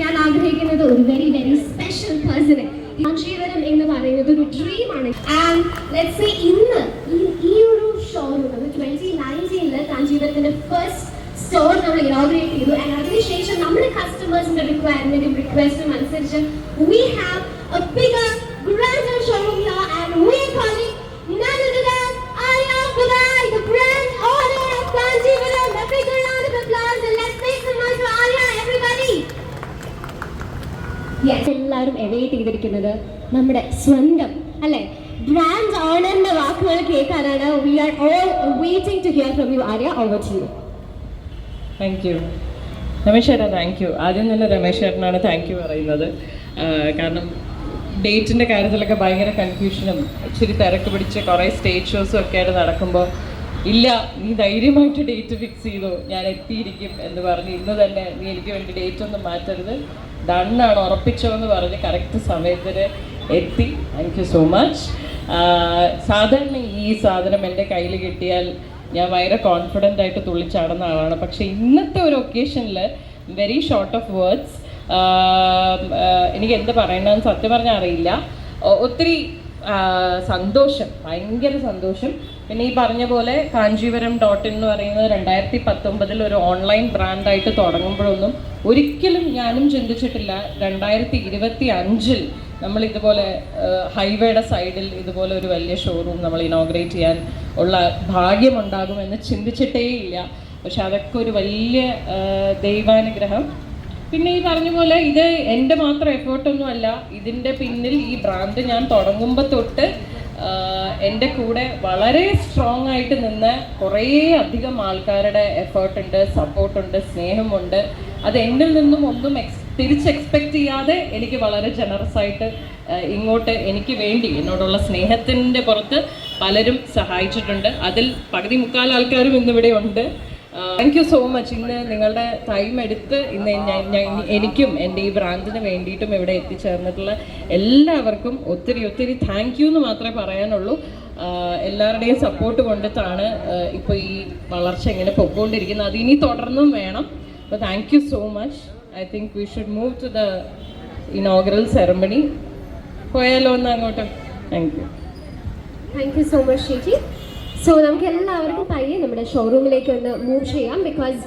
ഞാൻ ആഗ്രഹിക്കുന്നത് ഒരു വെരി വെരി സ്പെഷ്യൽ പേഴ്സണെ കാഞ്ചീവരം എന്ന് പറയുന്നത് ഒരു ഡ്രീമാണ് ആൻഡ് ലെറ്റ്സ് ഇന്ന് അത് ട്വന്റി നയന്റീനിൽ കാഞ്ചീവരത്തിന്റെ ഫസ്റ്റ് സ്റ്റോർ നമ്മൾ ഇനോഗ്രേറ്റ് ചെയ്തു ആൻഡ് അതിനുശേഷം നമ്മുടെ കസ്റ്റമേഴ്സിന്റെ റിക്വയർമെന്റും റിക്വസ്റ്റും അനുസരിച്ച് we have a bigger grander showroom here and we are calling none other than Arya Budai, the brand owner of Kanjivaram. A big round of applause and let's make some noise for Arya, everybody. Yes, എല്ലാവരും എവേറ്റ് ചെയ്തിരിക്കുന്നത് നമ്മുടെ സ്വന്തം അല്ലെ brand ഓണറിന്റെ വാക്കുകൾ കേൾക്കാനാണ്. We are all waiting to hear from you Arya. Over to you thank you Ramesh thank you ആദ്യം തന്നെ Ramesh thank U പറയുന്നത്. കാരണം ഡേറ്റിന്റെ കാര്യത്തിലൊക്കെ ഭയങ്കര കൺഫ്യൂഷനും ഇച്ചിരി തിരക്ക് പിടിച്ച് കുറേ സ്റ്റേജ് ഷോസും ഒക്കെ ആയിട്ട് നടക്കുമ്പോൾ ഇല്ല നീ ധൈര്യമായിട്ട് ഡേറ്റ് ഫിക്സ് ചെയ്തു ഞാൻ എത്തിയിരിക്കും എന്ന് പറഞ്ഞ് ഇന്ന് തന്നെ നീ എനിക്ക് വേണ്ടി ഡേറ്റ് ഒന്നും മാറ്റരുത്. ഡണ്ണാണ് ഉറപ്പിച്ചോ എന്ന് പറഞ്ഞ് കറക്റ്റ് സമയത്തിന് എത്തി. താങ്ക് യു സോ മച്ച് സാധാരണ ഈ സാധനം എന്റെ കയ്യിൽ കിട്ടിയാൽ ഞാൻ ഭയങ്കര കോൺഫിഡന്റ് ആയിട്ട് തുള്ളിച്ചാടുന്ന ആളാണ്. പക്ഷേ ഇന്നത്തെ ഒരു ഒക്കേഷനിൽ വെരി ഷോർട്ട് ഓഫ് വേർഡ്സ് എനിക്ക് എന്ത് പറയണമെന്ന് സത്യം പറഞ്ഞാൽ അറിയില്ല. ഒത്തിരി സന്തോഷം ഭയങ്കര സന്തോഷം. പിന്നെ ഈ പറഞ്ഞ പോലെ കാഞ്ചീപുരം ഡോട്ട് എന്ന് പറയുന്നത് രണ്ടായിരത്തി പത്തൊമ്പതിൽ ഒരു ഓൺലൈൻ ബ്രാൻഡായിട്ട് തുടങ്ങുമ്പോഴൊന്നും ഒരിക്കലും ഞാനും ചിന്തിച്ചിട്ടില്ല രണ്ടായിരത്തി ഇരുപത്തി അഞ്ചിൽ നമ്മൾ ഇതുപോലെ ഹൈവേയുടെ സൈഡിൽ ഇതുപോലെ ഒരു വലിയ ഷോറൂം നമ്മൾ ഇനോഗ്രേറ്റ് ചെയ്യാൻ ഉള്ള ഭാഗ്യമുണ്ടാകുമെന്ന് ചിന്തിച്ചിട്ടേ ഇല്ല പക്ഷെ അതൊക്കെ ഒരു വലിയ ദൈവാനുഗ്രഹം. പിന്നെ ഈ പറഞ്ഞ പോലെ ഇത് എന്റെ മാത്രം എഫേർട്ടൊന്നും അല്ല. ഇതിന്റെ പിന്നിൽ ഈ ബ്രാൻഡ് ഞാൻ തുടങ്ങുമ്പോൾ തൊട്ട് എന്റെ കൂടെ വളരെ സ്ട്രോങ് ആയിട്ട് നിന്ന് കുറേ അധികം ആൾക്കാരുടെ എഫേർട്ടുണ്ട് സപ്പോർട്ടുണ്ട് സ്നേഹമുണ്ട്. അത് എന്നിൽ നിന്നും ഒന്നും എക്സ് തിരിച്ച് എക്സ്പെക്റ്റ് ചെയ്യാതെ എനിക്ക് വളരെ ജനറസ് ആയിട്ട് ഇങ്ങോട്ട് എനിക്ക് വേണ്ടി എന്നോടുള്ള സ്നേഹത്തിന്റെ പുറത്ത് പലരും സഹായിച്ചിട്ടുണ്ട്. അതിൽ പകുതി മുക്കാൽ ആൾക്കാരും ഇന്നിവിടെ ഉണ്ട്. താങ്ക് യു സോ മച്ച് ഇന്ന് നിങ്ങളുടെ ടൈം എടുത്ത് ഇന്ന് എനിക്കും എന്റെ ഈ ബ്രാഞ്ചിന് വേണ്ടിയിട്ടും ഇവിടെ എത്തിച്ചേർന്നിട്ടുള്ള എല്ലാവർക്കും ഒത്തിരി ഒത്തിരി താങ്ക് യു എന്ന് മാത്രമേ പറയാനുള്ളൂ. എല്ലാവരുടെയും സപ്പോർട്ട് കൊണ്ടിട്ടാണ് ഇപ്പോൾ ഈ വളർച്ച ഇങ്ങനെ പൊക്കോണ്ടിരിക്കുന്നത് അത് ഇനി തുടർന്നും വേണം. അപ്പോൾ thank you so much I think we should move to the inaugural ceremony പോയാലോ ഒന്ന് അങ്ങോട്ട്? Thank you thank you so much ചേച്ചി സോ നമുക്ക് എല്ലാവർക്കും പയ്യെ നമ്മുടെ ഷോറൂമിലേക്ക് ഒന്ന് മൂവ് ചെയ്യാം ബിക്കോസ്